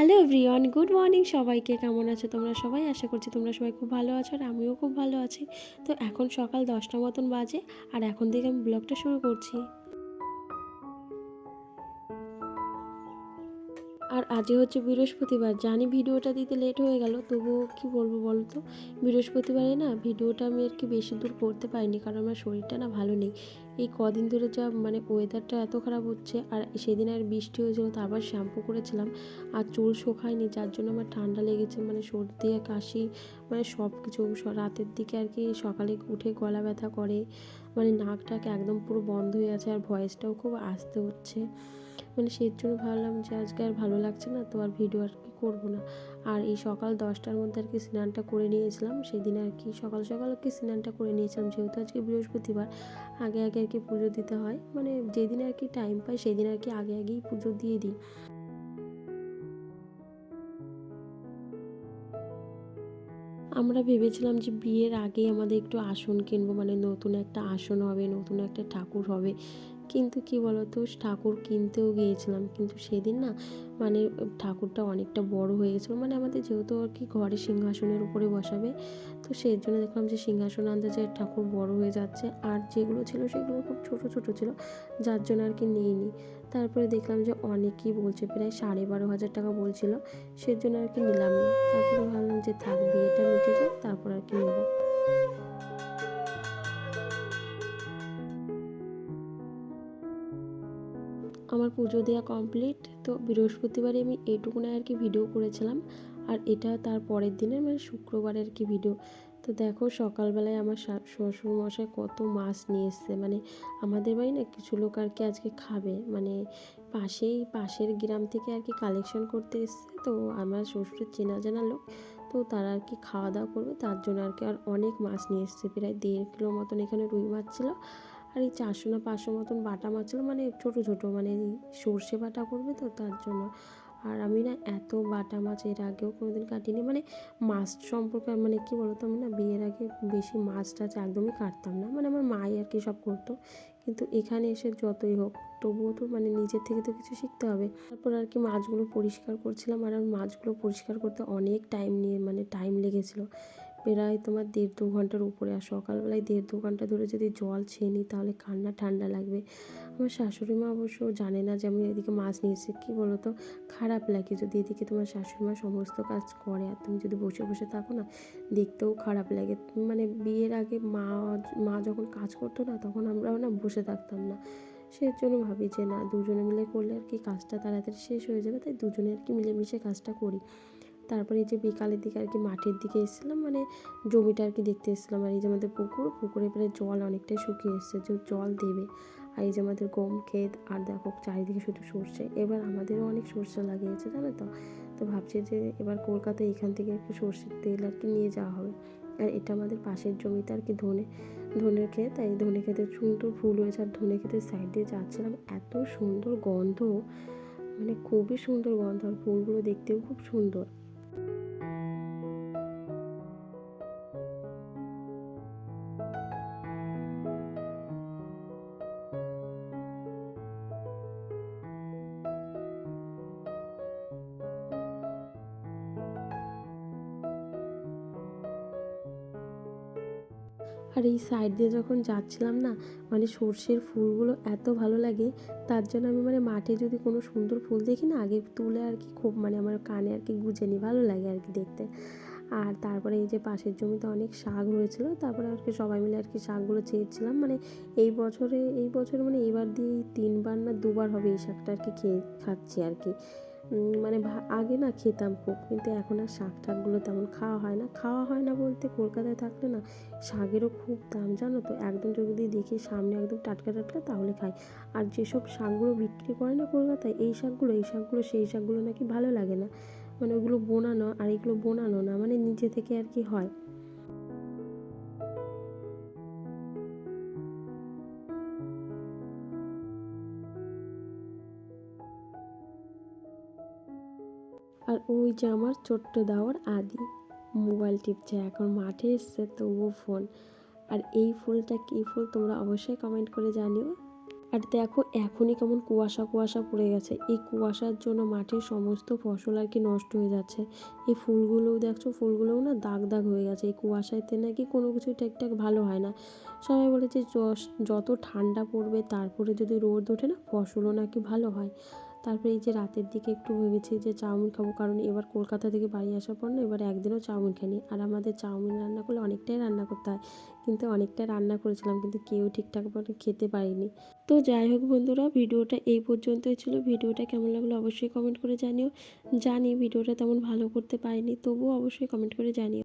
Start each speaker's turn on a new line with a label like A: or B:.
A: Hello everyone, good morning সবাইকে। কেমন আছে তোমরা সবাই? আশা করছি তোমরা সবাই খুব ভালো আছো আর আমিও খুব ভালো আছি। তো এখন সকাল দশটা মতন বাজে আর এখন থেকে আমি ব্লগটা শুরু করছি। আর আজকে হচ্ছে বৃহস্পতিবার। জানি ভিডিওটা দিতে লেট হয়ে গেল, তবুও কি বলব বলো তো বৃহস্পতিবারে না ভিডিওটা আমি আর কি বেশি দূর করতে পারিনি, কারণ আমার শরীরটা না ভালো নেই। এই কদিন ধরে যা মানে ওয়েদারটা এত খারাপ হচ্ছে, আর সেদিন আর বৃষ্টি হয়েছিল তারপর শ্যাম্পু করেছিলাম, আর চুল শোকায়নি, যার জন্য আমার ঠান্ডা লেগেছে মানে সর্দি, কাশি মানে সব কিছু রাতের দিকে আর কি সকালে উঠে গলা ব্যথা করে মানে নাকটাকে একদম পুরো বন্ধ হয়ে আছে, আর ভয়েসটাও খুব আসতে হচ্ছে। মানে সেই জন্য ভাবলাম যে আজকে আর ভালো লাগছে না, তো আর ভিডিও আর কি করব না। আর এই সকাল দশটার মধ্যে আর কি স্নানটা করে নিয়েছিলাম, সেদিন আর কি সকাল সকাল আর কি স্নানটা করে নিয়েছিলাম, যেহেতু আজকে বৃহস্পতিবার, আগে আগে আর কি পুজো দিতে হয়। মানে যেদিন আর কি টাইম পাই, সেদিন আর কি আগে আগেই পুজো দিয়ে দিই। আমরা ভেবেছিলাম যে বিয়ের আগে আমাদের একটু আসন কিনবো মানে নতুন একটা আসন হবে, নতুন একটা ঠাকুর হবে। কিন্তু কি বলতো, ঠাকুর কিনতেও গিয়েছিলাম। কিন্তু সেদিন না মানে ঠাকুরটা অনেকটা বড় হয়ে গেছিল। মানে আমাদের যেহেতু আর কি ঘরে সিংহাসনের উপরে বসাবে, তো সেই জন্য দেখলাম যে সিংহাসন আন্দাজে ঠাকুর বড় হয়ে যাচ্ছে। আর যেগুলো ছিল, সেগুলো খুব ছোট ছোট ছিল। যার জন্য আর কি নিইনি। তারপরে দেখলাম যে অনেকেই বলছে, প্রায় সাড়ে বারো হাজার টাকা বলছিল, সেজন্য আর কি নিলাম না। তারপরে ভাবলাম যে থাক, বিয়েটা মিটে যায় তারপর আর কি নেব। আমার পুজো দেওয়া কমপ্লিট তো বৃহস্পতিবারে আমি এইটুকুনে আর কি ভিডিও করেছিলাম। আর এটা তার পরের দিনের মানে শুক্রবারের কি ভিডিও তো দেখো সকালবেলায় আমার শ্বশুর মশাই কত মাছ নিয়ে এসছে মানে আমাদের বাড়ি না কিছু লোক আর কি আজকে খাবে মানে পাশেই, পাশের গ্রাম থেকে আর কি কালেকশন করতে এসছে, তো আমার শ্বশুরের চেনা জানা লোক, তো তারা আর কি খাওয়া দাওয়া করবে, তার জন্য আর কি আর অনেক মাছ নিয়ে এসছে, প্রায় দেড় কিলো মতন এখানে রুই মাছ ছিল, আর এই চারশো না পাঁচশো মতন বাটা মাছ ছিল মানে ছোটো ছোটো মানে সর্ষে বাটা করবে তো তার জন্য। আর আমি না এত বাটা মাছ এর আগেও কোনোদিন কাটিনি। মানে মাছ সম্পর্কে মানে কি বলতো, আমি না বিয়ের আগে বেশি মাছ টাছ একদমই কাটতাম না। মানে আমার মাই আর কি সব করতো। কিন্তু এখানে এসে যতই হোক, তবুও তো মানে নিজের থেকে তো কিছু শিখতে হবে। তারপর আর কি মাছগুলো পরিষ্কার করছিলাম। আর মাছগুলো পরিষ্কার করতে অনেক টাইম নিয়ে মানে টাইম লেগেছিলো। প্রায় তোমার দেড় দু ঘণ্টার উপরে। আর সকালবেলায় দেড় দু ঘণ্টা ধরে যদি জল ছেয়ে নিই, তাহলে কান্না ঠান্ডা লাগবে। আমার শাশুড়ি মা অবশ্য জানে না যে আমি এদিকে মাছ নিয়েছি কী বলো তো খারাপ লাগে যদি এদিকে তোমার শাশুড়ি মা সমস্ত কাজ করে আর তুমি যদি বসে বসে থাকো না, দেখতেও খারাপ লাগে। মানে বিয়ের আগে মা মা যখন কাজ করতো না, তখন আমরাও না বসে থাকতাম না। সেই জন্য ভাবি যে না, দুজনে মিলে করলে আর কি কাজটা তাড়াতাড়ি শেষ হয়ে যাবে, তাই দুজনে আর কি মিলেমিশে কাজটা করি। তারপরে এই যে বিকালের দিকে আর কি মাঠের দিকে এসেছিলাম মানে জমিটা আর কি দেখতে এসেছিলাম। আর এই যে আমাদের পুকুর, পুকুরে প্রায় জল অনেকটাই শুকিয়ে এসছে, যে জল দেবে। আর এই যে আমাদের গম ক্ষেত, আর দেখো চারিদিকে শুধু সর্ষে। এবার আমাদেরও অনেক সর্ষে লাগিয়েছে, জানো তো? তো ভাবছি যে এবার কলকাতায় এখান থেকে একটু সর্ষের তেল আর কি নিয়ে যাওয়া হবে। আর এটা আমাদের পাশের জমিতে আর কি ধনে, ধনের ক্ষেত তাই ধনে খেতে সুন্দর ফুল হয়েছে। আর ধনে ক্ষেতের সাইড দিয়ে যাচ্ছিলাম, এত সুন্দর গন্ধ মানে খুবই সুন্দর গন্ধ। আর ফুলগুলো দেখতেও খুব সুন্দর। আর এই সাইড দিয়ে যখন যাচ্ছিলাম না মানে সর্ষের ফুলগুলো এত ভালো লাগে, তার জন্য আমি মানে মাঠে যদি কোনো সুন্দর ফুল দেখি না, আগে তুলে আর কি খুব মানে আমার কানে আর কি গুজে নিই ভালো লাগে আর কি দেখতে। আর তারপরে এই যে পাশের জমিতে অনেক শাক হয়েছিল তারপরে আর কি সবাই মিলে আর কি শাকগুলো চেয়েছিলাম মানে এই বছরে এই বছরে মানে এবার দিয়ে তিনবার না দুবার হবে এই শাকটা আর কি খেয়ে, খাচ্ছি আর কি। মানে আগে না খেতাম খুব, কিন্তু এখন আর শাক টাকগুলো তেমন খাওয়া হয় না। খাওয়া হয় না বলতে কলকাতায় থাকলে না শাকেরও খুব দাম, জানো তো? একদম যদি দেখি সামনে একদম টাটকা টাটকা, তাহলে খাই। আর যেসব শাকগুলো বিক্রি করে না কলকাতায়, এই শাকগুলো এই শাকগুলো, সেই শাকগুলো নাকি ভালো লাগে না। মানে ওগুলো বোনানো, আর এগুলো বোনানো না মানে নিজে থেকে আর কি হয়। আর ওই যে আমার ছোট্ট দাওয়ার আদি। মোবাইল টিপছে, এখন মাঠে এসছে, তবুও ফোন। আর এই ফুলটা কী ফুল তোমরা অবশ্যই কমেন্ট করে জানিও। আর দেখো, এখনই কেমন কুয়াশা কুয়াশা পড়ে গেছে। এই কুয়াশার জন্য মাঠের সমস্ত ফসল আর কি নষ্ট হয়ে যাচ্ছে। এই ফুলগুলোও দেখছ, ফুলগুলোও না দাগ দাগ হয়ে গেছে। এই কুয়াশাতে নাকি কোনো কিছু ঠিকঠাক ভালো হয় না। সবাই বলেছে যত ঠান্ডা পড়বে, তারপরে যদি রোদ ওঠে না, ফসলও নাকি ভালো হয়। তারপরে এই যে রাতের দিকে একটু ভেবেছি যে চাউমিন খাব, কারণ এবার কলকাতা থেকে বাড়ি আসার পর না এবার একদিনও চাউমিন খাইনি। আর আমাদের চাউমিন রান্না করলে অনেকটাই রান্না করতে হয়, কিন্তু অনেকটাই রান্না করেছিলাম, কিন্তু কেউ ঠিকঠাক মতো খেতে পারিনি। তো যাই হোক বন্ধুরা, ভিডিওটা এই পর্যন্তই ছিল। ভিডিওটা কেমন লাগল অবশ্যই কমেন্ট করে জানিও। জানি ভিডিওটা তেমন ভালো করতে পারিনি, তবুও অবশ্যই কমেন্ট করে জানিও।